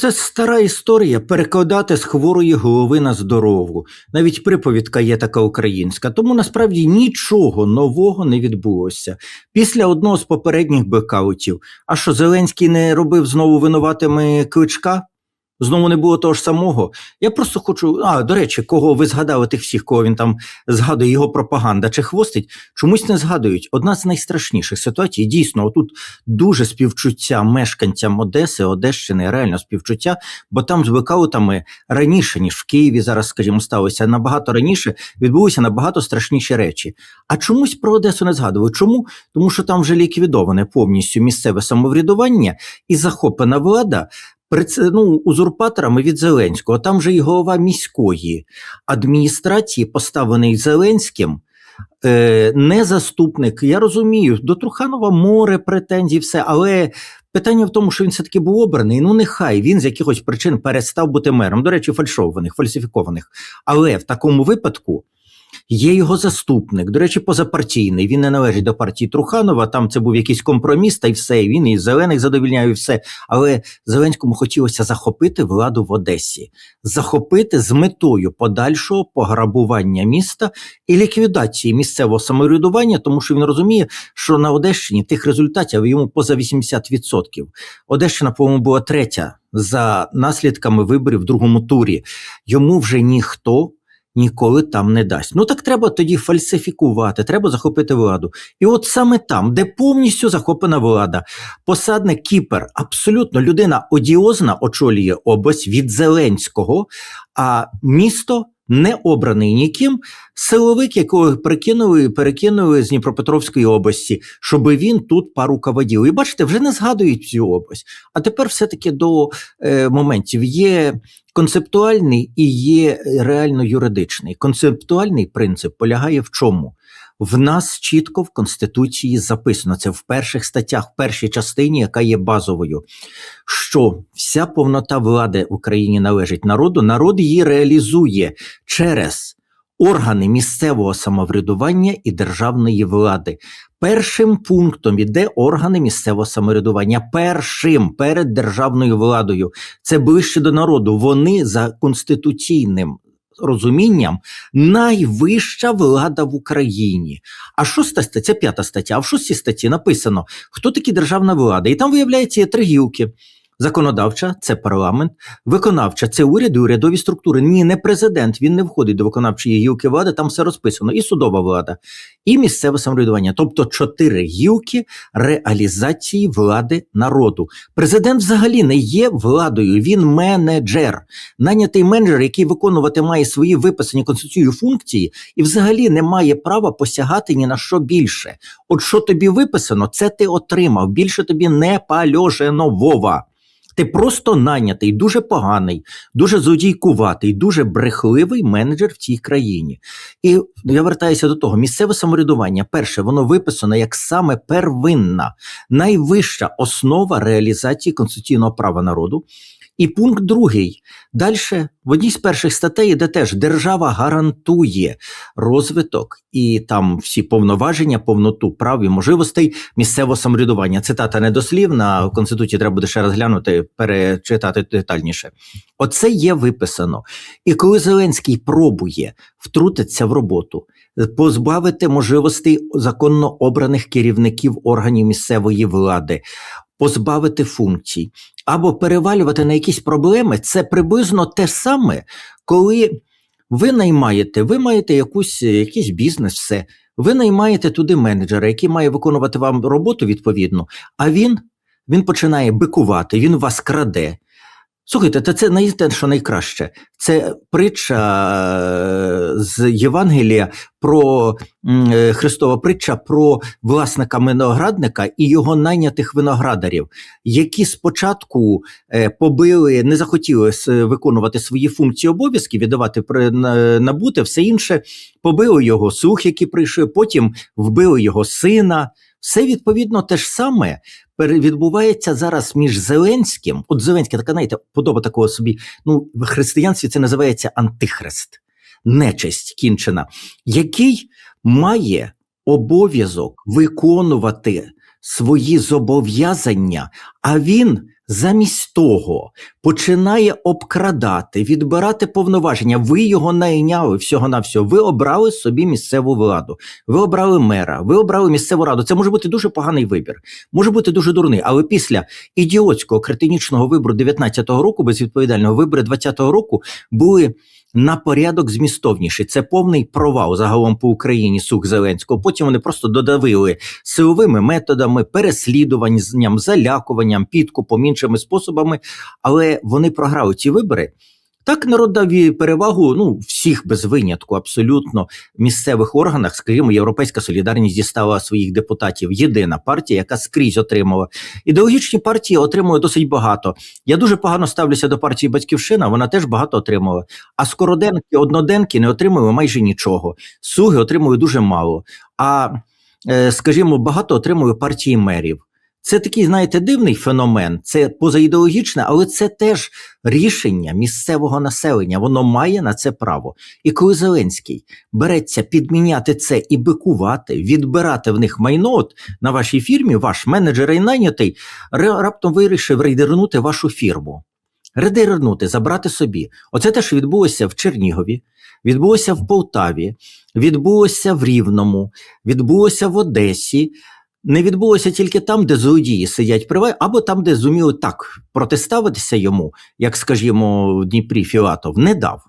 Це стара історія перекладати з хворої голови на здорову. Навіть приповідка є така українська, тому насправді нічого нового не відбулося. Після одного з попередніх бекаутів. А що Зеленський не робив знову винуватими кличка? Знову не було того ж самого. Я просто хочу. А, до речі, кого ви згадали тих всіх, кого він там згадує, його пропаганда чи хвостить, чомусь не згадують. Одна з найстрашніших ситуацій. Дійсно, отут дуже співчуття мешканцям Одеси, Одещини, реально співчуття, бо там з блекаутами раніше, ніж в Києві зараз, скажімо, сталося набагато раніше, відбулися набагато страшніші речі. А чомусь про Одесу не згадували. Чому? Тому що там вже ліквідоване повністю місцеве самоврядування і захоплена влада. Ну, узурпаторами від Зеленського. Там же і голова міської адміністрації, поставлений Зеленським, е, не заступник. Я розумію, до Труханова море претензій, все, але питання в тому, що він все-таки був обраний. Ну, нехай він з якихось причин перестав бути мером. До речі, фальшованих, фальсифікованих. Але в такому випадку. Є його заступник, до речі, позапартійний. Він не належить до партії Труханова. Там це був якийсь компроміс, та й все. Він і зелених задовільняє, все. Але Зеленському хотілося захопити владу в Одесі, захопити з метою подальшого пограбування міста і ліквідації місцевого самоврядування, тому що він розуміє, що на Одещині тих результатів йому поза 80%. Одещина, по-моєму, була третя за наслідками виборів в другому турі. Йому вже ніхто. Ніколи там не дасть. Ну так треба тоді фальсифікувати, треба захопити владу. І от саме там, де повністю захоплена влада, посадник Кіпер, абсолютно людина одіозна очолює область від Зеленського, а місто не обраний ніким. Силовик, якого прикинули, перекинули з Дніпропетровської області, щоб він тут пару кавадів. І бачите, вже не згадують цю область. А тепер все-таки до е, моментів є концептуальний і є реально юридичний. Концептуальний принцип полягає в чому? В нас чітко в Конституції записано це в перших статтях, в першій частині, яка є базовою, що вся повнота влади в Україні належить народу, народ її реалізує через органи місцевого самоврядування і державної влади. Першим пунктом іде органи місцевого самоврядування. Першим перед державною владою. Це ближче до народу. Вони за конституційним розумінням найвища влада в Україні. А шоста стаття, п'ята стаття, а в шостій статті написано, хто такі державна влада. І там, виявляється, є три гілки. Законодавча це парламент, виконавча це уряд і урядові структури. Ні, не президент, він не входить до виконавчої гілки влади, там все розписано. І судова влада, і місцеве самоврядування. Тобто чотири гілки реалізації влади народу. Президент взагалі не є владою, він менеджер, нанятий менеджер, який виконувати має свої виписані конституцією функції, і взагалі не має права посягати ні на що більше. От що тобі виписано, це ти отримав. Більше тобі не пальожено Вова. Ти просто нанятий, дуже поганий, дуже злодійкуватий, дуже брехливий менеджер в цій країні. І я вертаюся до того: місцеве самоврядування, перше, воно виписано як саме первинна, найвища основа реалізації конституційного права народу. І пункт другий. Далі в одній з перших статей, де теж держава гарантує розвиток і там всі повноваження, повноту прав і можливостей місцевого самоврядування. Цитата недослівна, в Конституції треба буде ще раз глянути, перечитати детальніше. Оце є виписано. І коли Зеленський пробує втрутитися в роботу, позбавити можливостей законно обраних керівників органів місцевої влади, позбавити функцій або перевалювати на якісь проблеми, це приблизно те саме, коли ви наймаєте, ви маєте якусь, якийсь бізнес, все. Ви наймаєте туди менеджера, який має виконувати вам роботу відповідно, а він, він починає бикувати, він вас краде. Слухайте, та це не те, що найкраще. Це притча е, з Євангелія про е, Христова притча про власника виноградника і його найнятих виноградарів, які спочатку е, побили, не захотіли виконувати свої функції обов'язки, віддавати набути, все інше, побили його слух, які прийшли, потім вбили його сина. Все відповідно те ж саме відбувається зараз між Зеленським. От Зеленський така, знаєте, подоба такого собі. Ну, в християнстві це називається антихрест, нечисть кінчена, який має обов'язок виконувати свої зобов'язання, а він замість того починає обкрадати, відбирати повноваження. Ви його найняли всього на всього. Ви обрали собі місцеву владу. Ви обрали мера, ви обрали місцеву раду. Це може бути дуже поганий вибір, може бути дуже дурний. Але після ідіотського критинічного вибору 19-го року, безвідповідального вибору 20-го року, були на порядок змістовніший. Це повний провал загалом по Україні сух Зеленського. Потім вони просто додавили силовими методами, переслідуванням, залякуванням, підкупом, іншими способами, але вони програли ці вибори. Так народ дав перевагу ну всіх без винятку, абсолютно місцевих органах, скажімо, Європейська Солідарність дістала своїх депутатів. Єдина партія, яка скрізь отримала. Ідеологічні партії отримують досить багато. Я дуже погано ставлюся до партії Батьківщина. Вона теж багато отримала. А скороденки, одноденки не отримали майже нічого. Суги отримують дуже мало. А е, скажімо, багато отримує партії мерів. Це такий, знаєте, дивний феномен, це позаідеологічне, але це теж рішення місцевого населення. Воно має на це право. І коли Зеленський береться підміняти це і бикувати, відбирати в них майно от на вашій фірмі, ваш менеджер і найнятий ра- раптом вирішив рейдернути вашу фірму. Рейдернути, забрати собі. Оце те, що відбулося в Чернігові, відбулося в Полтаві, відбулося в Рівному, відбулося в Одесі не відбулося тільки там, де злодії сидять привай, або там, де зуміли так протиставитися йому, як, скажімо, в Дніпрі Філатов, не дав.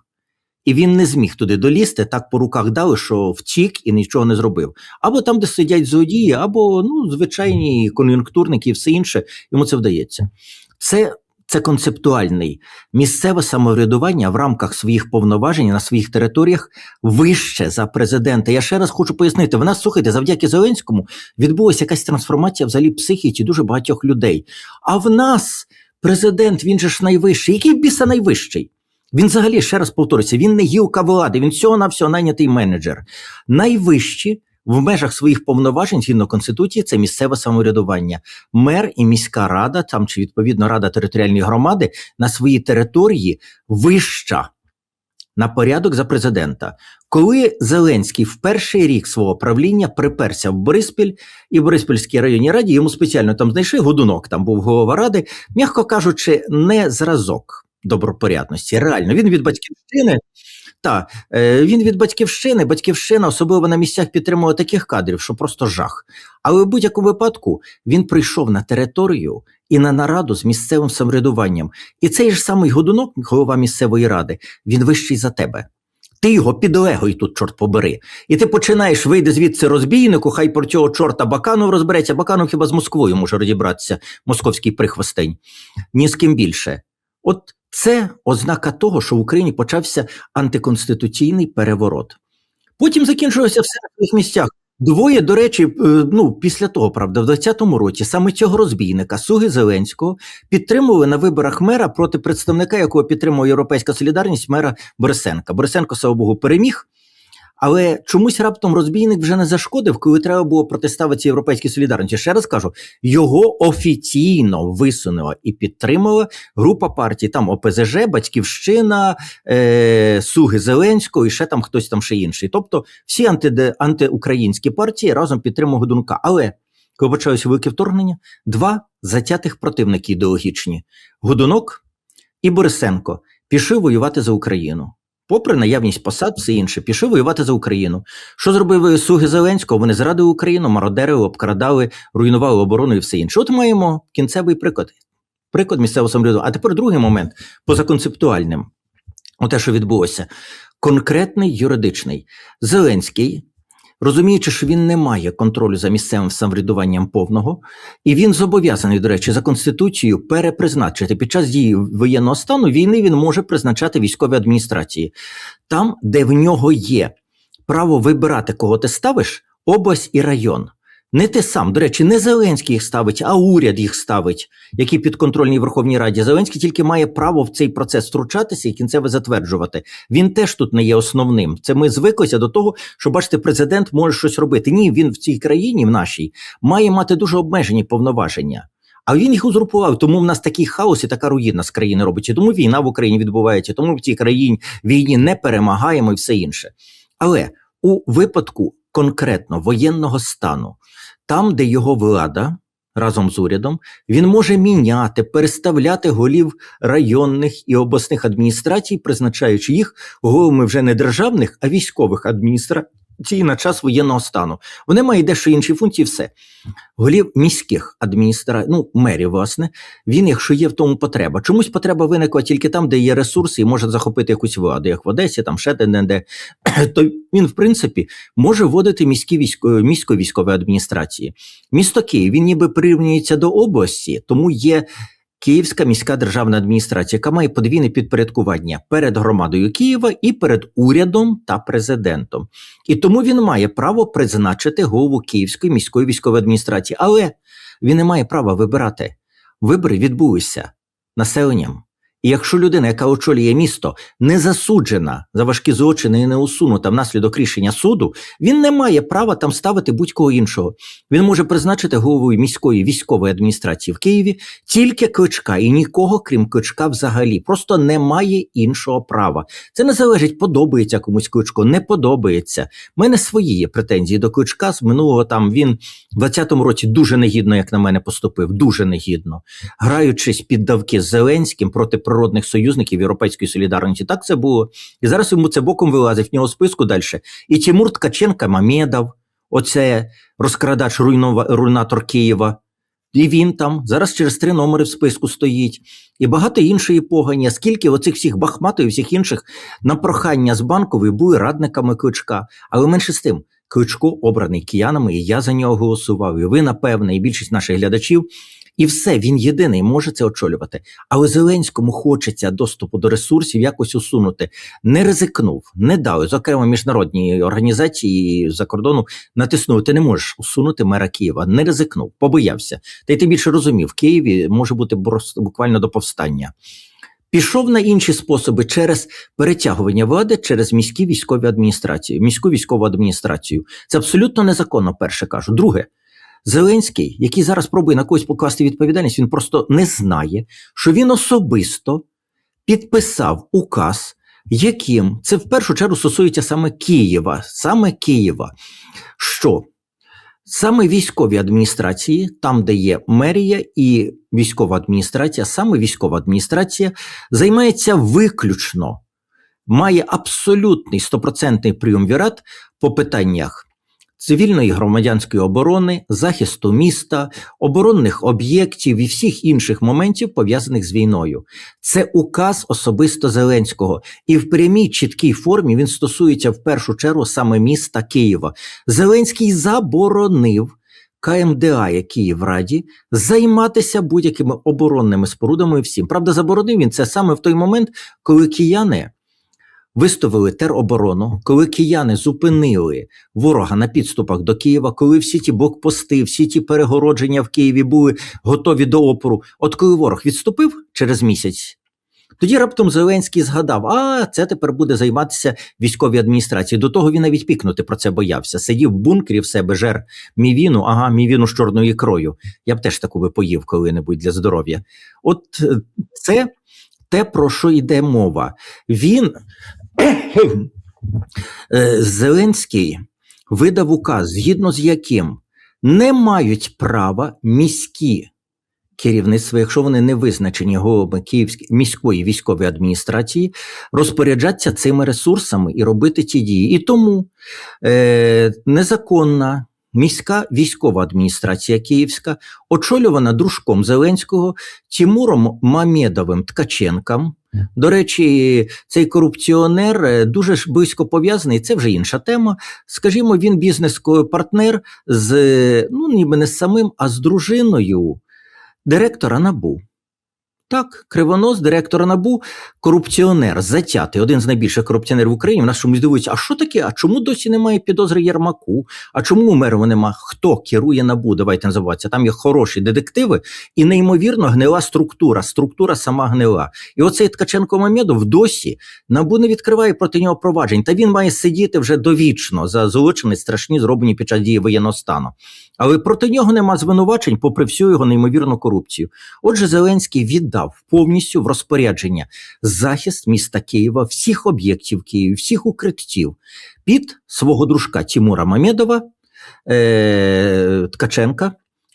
І він не зміг туди долізти, так по руках дали, що втік і нічого не зробив. Або там, де сидять злодії, або ну, звичайні кон'юнктурники і все інше, йому це вдається. Це, це концептуальний місцеве самоврядування в рамках своїх повноважень на своїх територіях вище за президента. Я ще раз хочу пояснити: в нас, слухайте, завдяки Зеленському відбулася якась трансформація взагалі психіці дуже багатьох людей. А в нас президент, він же ж найвищий. Який біса найвищий? Він взагалі, ще раз повторюся, він не гілка влади, він всього на всього найнятий менеджер. Найвищі в межах своїх повноважень згідно конституції це місцеве самоврядування. Мер і міська рада, там чи відповідно рада територіальної громади на своїй території вища на порядок за президента. Коли Зеленський в перший рік свого правління приперся в Бориспіль і в Бориспільській районній раді йому спеціально там знайшли годунок, там був голова ради, м'яко кажучи, не зразок добропорядності. Реально, він від батьківщини. Та е, він від батьківщини, батьківщина особливо на місцях підтримує таких кадрів, що просто жах. Але в будь-якому випадку він прийшов на територію і на нараду з місцевим самоврядуванням. І цей ж самий годунок, голова місцевої ради, він вищий за тебе. Ти його підлегой тут, чорт побери. І ти починаєш вийде звідси розбійнику, хай про цього чорта Баканов розбереться. Баканов хіба з Москвою може розібратися, московський прихвостень. Ні з ким більше. От це ознака того, що в Україні почався антиконституційний переворот. Потім закінчилося все на своїх місцях. Двоє, до речі, е, ну після того, правда, в 20-му році саме цього розбійника Суги Зеленського підтримували на виборах мера проти представника, якого підтримує Європейська солідарність мера Борисенка. Борисенко, слава Богу, переміг. Але чомусь раптом розбійник вже не зашкодив, коли треба було протиставитися європейській солідарності. Ще раз кажу, його офіційно висунула і підтримала група партій. Там ОПЗЖ, Батьківщина, е, Суги Зеленського і ще там хтось там ще інший. Тобто всі анти, антиукраїнські партії разом підтримували Дунка. Але коли почалося велике вторгнення, два затятих противники ідеологічні: Годунок і Борисенко пішли воювати за Україну. Попри наявність посад, все інше, пішли воювати за Україну. Що зробили слуги Зеленського? Вони зрадили Україну, мародерили, обкрадали, руйнували оборону і все інше. От маємо кінцевий приклад. Приклад місцевого самоврядування. А тепер другий момент позаконцептуальним. Оте, що відбулося, конкретний юридичний. Зеленський, розуміючи, що він не має контролю за місцевим самоврядуванням повного, і він зобов'язаний, до речі, за конституцією перепризначити під час дії воєнного стану війни він може призначати військові адміністрації там, де в нього є право вибирати, кого ти ставиш, область і район. Не ти сам, до речі, не Зеленський їх ставить, а уряд їх ставить, який підконтрольний Верховній Раді. Зеленський тільки має право в цей процес втручатися і кінцево затверджувати. Він теж тут не є основним. Це ми звиклися до того, що бачите, президент може щось робити. Ні, він в цій країні, в нашій, має мати дуже обмежені повноваження. А він їх узурпував, тому в нас такий хаос і така руїна з країни робиться. Тому війна в Україні відбувається, тому в цій країні війні не перемагаємо і все інше. Але у випадку конкретно воєнного стану, там, де його влада разом з урядом, він може міняти, переставляти голів районних і обласних адміністрацій, призначаючи їх головами вже не державних, а військових адміністрацій на час воєнного стану. Вони мають дещо інші функції, все. Голів міських адміністрацій, ну, мерів, власне, він, якщо є в тому потреба. Чомусь потреба виникла тільки там, де є ресурси, і може захопити якусь владу, як в Одесі, там ще де, де. То він, в принципі, може вводити міські військо, міської військової адміністрації. Місто Київ він ніби прирівнюється до області, тому є. Київська міська державна адміністрація, яка має подвійне підпорядкування перед громадою Києва і перед урядом та президентом. І тому він має право призначити голову Київської міської військової адміністрації, але він не має права вибирати. Вибори відбулися населенням. І якщо людина, яка очолює місто, не засуджена за важкі злочини і не усунута внаслідок рішення суду, він не має права там ставити будь-кого іншого. Він може призначити головою міської військової адміністрації в Києві тільки кличка і нікого, крім кличка, взагалі. Просто немає іншого права. Це не залежить, подобається комусь кличко, не подобається. У мене свої є претензії до кличка. З минулого там він в 20-му році дуже негідно, як на мене, поступив. Дуже негідно, граючись під давки з Зеленським проти природних союзників Європейської солідарності. Так це було. І зараз йому це боком вилазить в нього списку далі. І Тимур Ткаченка Мамедов, оце розкрадач руйнова, руйнатор Києва. І він там зараз через три номери в списку стоїть, і багато іншої погані. Скільки оцих всіх бахматів і всіх інших на прохання з банкової були радниками кличка. Але менше з тим, кличко обраний киянами, і я за нього голосував. І ви, напевне, і більшість наших глядачів. І все, він єдиний може це очолювати. Але Зеленському хочеться доступу до ресурсів якось усунути. Не ризикнув, не дали. Зокрема, міжнародні організації за кордону натиснули. Ти не можеш усунути мера Києва. Не ризикнув, побоявся. Та й ти більше розумів, в Києві може бути буквально до повстання. Пішов на інші способи через перетягування влади через міські військові адміністрації, міську військову адміністрацію. Це абсолютно незаконно. Перше кажу. Друге. Зеленський, який зараз пробує на когось покласти відповідальність, він просто не знає, що він особисто підписав указ, яким це в першу чергу стосується саме Києва, саме Києва, що саме військові адміністрації, там, де є мерія і військова адміністрація, саме військова адміністрація займається виключно, має абсолютний стопроцентний прийомвірат по питаннях цивільної громадянської оборони, захисту міста, оборонних об'єктів і всіх інших моментів, пов'язаних з війною. Це указ особисто Зеленського, і в прямій чіткій формі він стосується в першу чергу саме міста Києва. Зеленський заборонив. КМДА, який в Раді, займатися будь-якими оборонними спорудами і всім. Правда, заборонив він це саме в той момент, коли кияни виставили тероборону, коли кияни зупинили ворога на підступах до Києва, коли всі ті блокпости, всі ті перегородження в Києві були готові до опору. От коли ворог відступив через місяць. Тоді раптом Зеленський згадав, а це тепер буде займатися військові адміністрації. До того він навіть пікнути про це боявся. Сидів в бункері в себе, жер мівіну, ага, мівіну з чорною ікрою. Я б теж таку би поїв коли-небудь для здоров'я. От е, це те, про що йде мова. Він Зеленський видав указ, згідно з яким не мають права міські керівництва, якщо вони не визначені головами Київської міської військової адміністрації, розпоряджатися цими ресурсами і робити ті дії. І тому е, незаконна. Міська військова адміністрація Київська, очолювана дружком Зеленського Тимуром Мамедовим Ткаченком, до речі, цей корупціонер е, дуже близько пов'язаний. Це вже інша тема. Скажімо, він бізнес-партнер з ну ніби не з самим, а з дружиною директора НАБУ. Так, кривонос, директор НАБУ, корупціонер, затятий, один з найбільших корупціонерів в Україні. У нас чомусь дивується, а що таке? А чому досі немає підозри Єрмаку? А чому у Мерова нема? Хто керує НАБУ? Давайте називатися. Там є хороші детективи і неймовірно гнила структура. Структура сама гнила. І оцей Ткаченко Мамедов досі НАБУ не відкриває проти нього проваджень. Та він має сидіти вже довічно за злочини страшні, зроблені під час дії воєнного стану. Але проти нього нема звинувачень, попри всю його неймовірну корупцію. Отже, Зеленський віддав повністю в розпорядження захист міста Києва, всіх об'єктів Києва, всіх укриттів під свого дружка Тимура Мамедова, е- Ткаченка.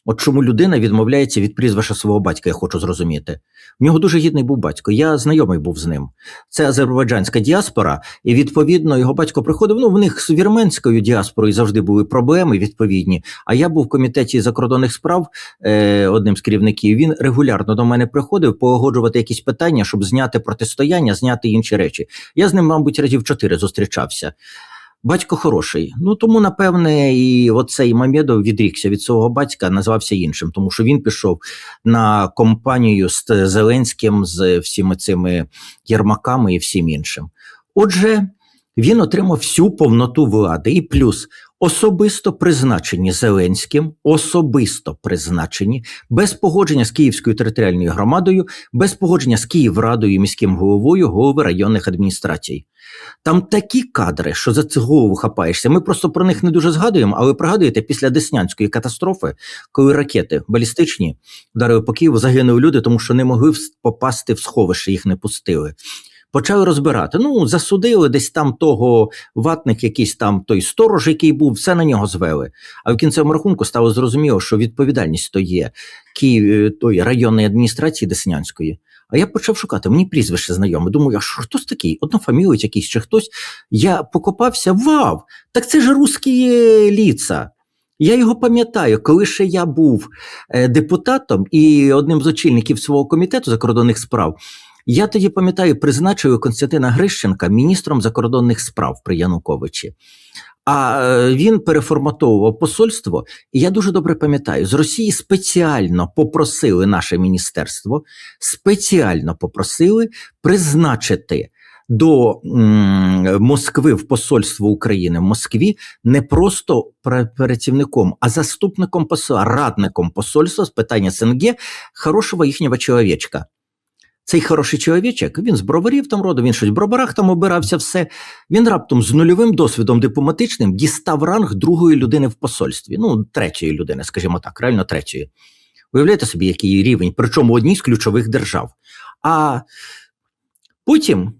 От чому людина відмовляється від прізвища свого батька, я хочу зрозуміти. В нього дуже гідний був батько. Я знайомий був з ним. Це азербайджанська діаспора, і відповідно його батько приходив. Ну, в них з вірменською діаспорою завжди були проблеми відповідні. А я був в комітеті закордонних справ е, одним з керівників. Він регулярно до мене приходив погоджувати якісь питання, щоб зняти протистояння, зняти інші речі. Я з ним, мабуть, разів чотири зустрічався. Батько хороший. Ну тому, напевне, і оцей Мамедов відрікся від свого батька, назвався іншим, тому що він пішов на компанію з Зеленським, з всіми цими єрмаками і всім іншим. Отже, він отримав всю повноту влади, і плюс особисто призначені Зеленським, особисто призначені, без погодження з Київською територіальною громадою, без погодження з Київрадою і міським головою голови районних адміністрацій. Там такі кадри, що за це голову хапаєшся. Ми просто про них не дуже згадуємо, але пригадуєте, після Деснянської катастрофи, коли ракети балістичні вдарили по Києву, загинули люди, тому що не могли попасти в сховище, їх не пустили. Почали розбирати. Ну, засудили десь там того ватник, якийсь там той сторож, який був, все на нього звели. А в кінцевому рахунку стало зрозуміло, що відповідальність то є Київ, той районної адміністрації Деснянської. А я почав шукати, мені прізвище знайоме. Думаю, а що хтось такий? Однофамілець якийсь чи хтось. Я покопався, вау! Так це ж русські ліца. Я його пам'ятаю, коли ще я був депутатом і одним з очільників свого комітету закордонних справ. Я тоді пам'ятаю, призначив Константина Грищенка міністром закордонних справ при Януковичі. А він переформатовував посольство, і я дуже добре пам'ятаю, з Росії спеціально попросили наше міністерство, спеціально попросили призначити до м, Москви в посольство України в Москві не просто працівником, а заступником посольства, радником посольства з питання СНГ хорошого їхнього чоловічка. Цей хороший чоловічок, він з броварів там роду, він щось в броварах там обирався, все. Він раптом з нульовим досвідом дипломатичним дістав ранг другої людини в посольстві. Ну, третьої людини, скажімо так, реально третьої. Уявляєте собі, який рівень, причому одній з ключових держав. А потім,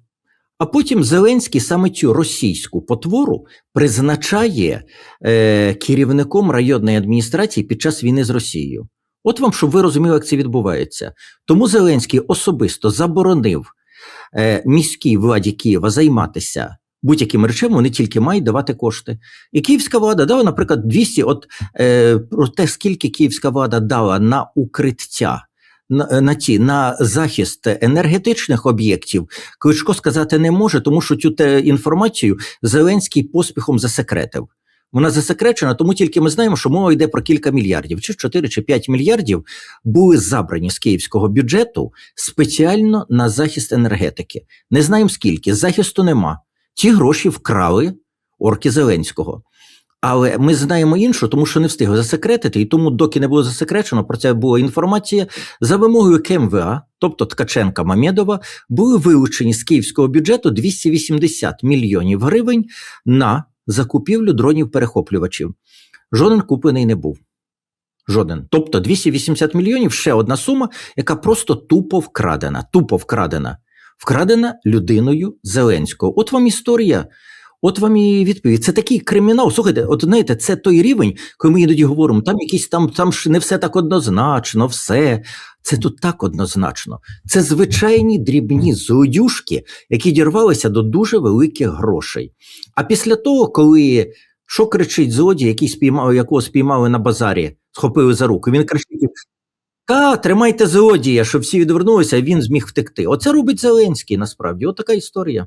а потім Зеленський саме цю російську потвору призначає е, керівником районної адміністрації під час війни з Росією. От вам, щоб ви розуміли, як це відбувається. Тому Зеленський особисто заборонив е, міській владі Києва займатися будь-якими речами, вони тільки мають давати кошти. І київська влада дала, наприклад, 200, от е, про те, скільки київська влада дала на укриття. На, на ті на захист енергетичних об'єктів Кличко сказати не може, тому що цю інформацію Зеленський поспіхом засекретив. Вона засекречена, тому тільки ми знаємо, що мова йде про кілька мільярдів, чи 4, чи 5 мільярдів були забрані з київського бюджету спеціально на захист енергетики. Не знаємо скільки, захисту нема. Ті гроші вкрали орки Зеленського. Але ми знаємо іншу, тому що не встигли засекретити, і тому, доки не було засекречено, про це була інформація за вимогою КМВА, тобто Ткаченка Мамєдова, були вилучені з київського бюджету 280 мільйонів гривень на закупівлю дронів-перехоплювачів. Жоден куплений не був. Жоден. Тобто 280 мільйонів ще одна сума, яка просто тупо вкрадена. Тупо вкрадена. Вкрадена людиною Зеленського. От вам історія. От вам і відповідь. Це такий кримінал. Слухайте, от знаєте, це той рівень, коли ми іноді говоримо, там якісь там, там ж не все так однозначно, все. Це тут так однозначно. Це звичайні дрібні злодюшки, які дірвалися до дуже великих грошей. А після того, коли що кричить злодій, який спіймав, якого спіймали на базарі, схопили за руку, він кричить: Та, тримайте злодія, щоб всі відвернулися, а він зміг втекти. Оце робить Зеленський насправді. От така історія.